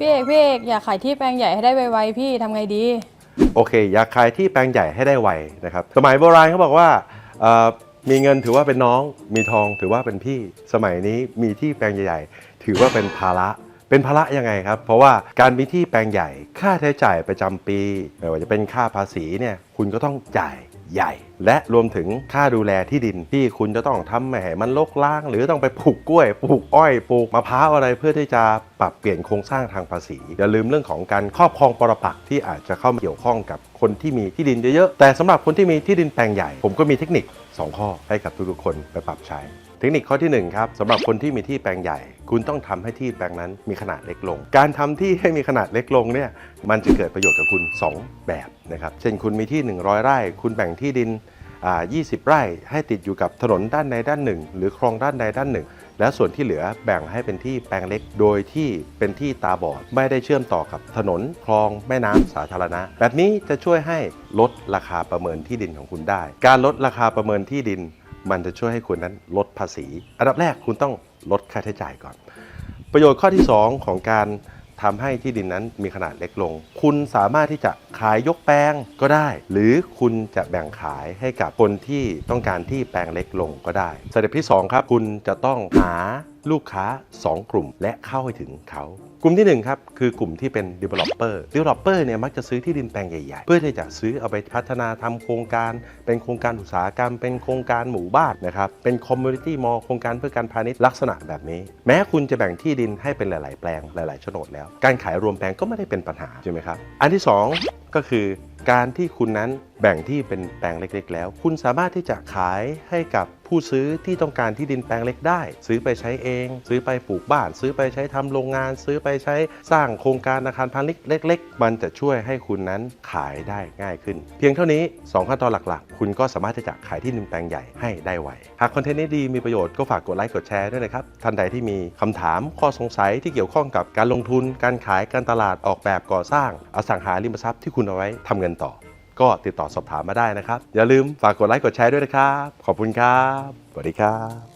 พี่เอกพี่เอกอยากขายที่แปลงใหญ่ให้ได้ไวๆพี่ทำไงดี โอเค อยากขายที่แปลงใหญ่ให้ได้ไวนะครับ สมัยโบราณเขาบอกว่าเอ่อมีเงินถือว่าเป็นน้อง มีทองถือว่าเป็นพี่ สมัยนี้มีที่แปลงใหญ่ๆ ถือว่าเป็นภาระ เป็นภาระยังไงครับ เพราะว่าการมีที่แปลงใหญ่ ค่าใช้จ่ายประจำปีไม่ว่าจะเป็นค่าภาษีเนี่ย คุณก็ต้องจ่าย ใหญ่ และรวมถึงค่าดูแลที่ดินที่คุณจะต้องทำไม่ให้มันลกล้าง หรือต้องไปปลูกกล้วยปลูกอ้อยปลูกมะพร้าวอะไรเพื่อที่จะปรับเปลี่ยนโครงสร้างทางภาษี อย่าลืมเรื่องของการครอบครองปรปักษ์ที่อาจจะเข้ามาเกี่ยวข้องกับคนที่มีที่ดินเยอะๆแต่สำหรับคนที่มีที่ดินแปลงใหญ่ ผมก็มีเทคนิค 2 ข้อให้กับทุกๆคนไปปรับใช้ เทคนิคข้อที่1ครับสำหรับคนที่มีที่แปลงใหญ่ คุณต้องทำให้ที่แปลงนั้นมีขนาดเล็กลง การทำที่ให้มีขนาดเล็กลงเนี่ยมันจะเกิดประโยชน์กับคุณ 2 แบบนะครับเช่นคุณมีที่ 100 ไร่ คุณแบ่งที่ดินอ่า20 ไร่ให้ติดอยู่กับถนนด้านใดด้านหนึ่ง หรือคลองด้านใดด้านหนึ่ง แล้วส่วนที่เหลือแบ่งให้เป็นที่แปลงเล็ก โดยที่เป็นที่ตาบอด ไม่ได้เชื่อมต่อกับถนนคลองแม่น้ำสาธารณะ แบบนี้จะช่วยให้ลดราคาประเมินที่ดินของคุณได้ การลดราคาประเมินที่ดิน มันจะช่วยให้คุณนั้นลดภาษี อันดับแรกคุณต้องลดค่าใช้จ่ายก่อน ประโยชน์ข้อที่ 2 ของการทำให้ที่ดินนั้นมีขนาดเล็กลง คุณสามารถที่จะขายยกแปลงก็ได้ หรือคุณจะแบ่งขายให้กับคนที่ต้องการที่แปลงเล็กลงก็ได้สเต็ปที่ 2 ครับ คุณจะต้องหา ลูกค้า 2 กลุ่มและเข้าให้ถึงเขา กลุ่มที่ 1 ครับ คือกลุ่มที่เป็น developer developer เนี่ยมักจะซื้อที่ดินแปลงใหญ่ๆ เพื่อที่จะซื้อเอาไปพัฒนาทำโครงการ เป็นโครงการอุตสาหกรรม เป็นโครงการหมู่บ้านนะครับ เป็น community mall โครงการเพื่อการพาณิชย์ลักษณะแบบนี้ แม้คุณจะแบ่งที่ดินให้เป็นหลาย ๆ แปลงหลายๆโฉนดแล้ว การขายรวมแปลงก็ไม่ได้เป็นปัญหาใช่ไหมครับ อันที่ 2 ก็คือการที่คุณนั้นแบ่งที่เป็นแปลงเล็กๆ แล้ว คุณสามารถที่จะขายให้กับผู้ซื้อที่ต้องการที่ดินแปลงเล็กได้ ซื้อไปใช้เอง ซื้อไปปลูกบ้าน ซื้อไปใช้ทำโรงงาน ซื้อไปใช้สร้างโครงการอาคารพาณิชย์เล็ก ๆ มันจะช่วยให้คุณนั้นขายได้ง่ายขึ้น เพียงเท่านี้ 2 ขั้นตอนหลักๆ คุณก็สามารถที่จะขายที่ดินแปลงใหญ่ให้ได้ไวหากคอนเทนต์นี้ดีมีประโยชน์ก็ฝากกดไลค์กดแชร์ด้วยนะครับท่านใดที่มีคำถามข้อสงสัยที่เกี่ยวข้องกับการลงทุน การขายการตลาดออกแบบก่อสร้าง อสังหาริมทรัพย์ที่คุณเอาไว้ทำเงินต่อ ก็ติดต่อสอบถามมาได้นะครับ อย่าลืมฝากกดไลค์กดแชร์ด้วยนะครับ ขอบคุณครับสวัสดีครับ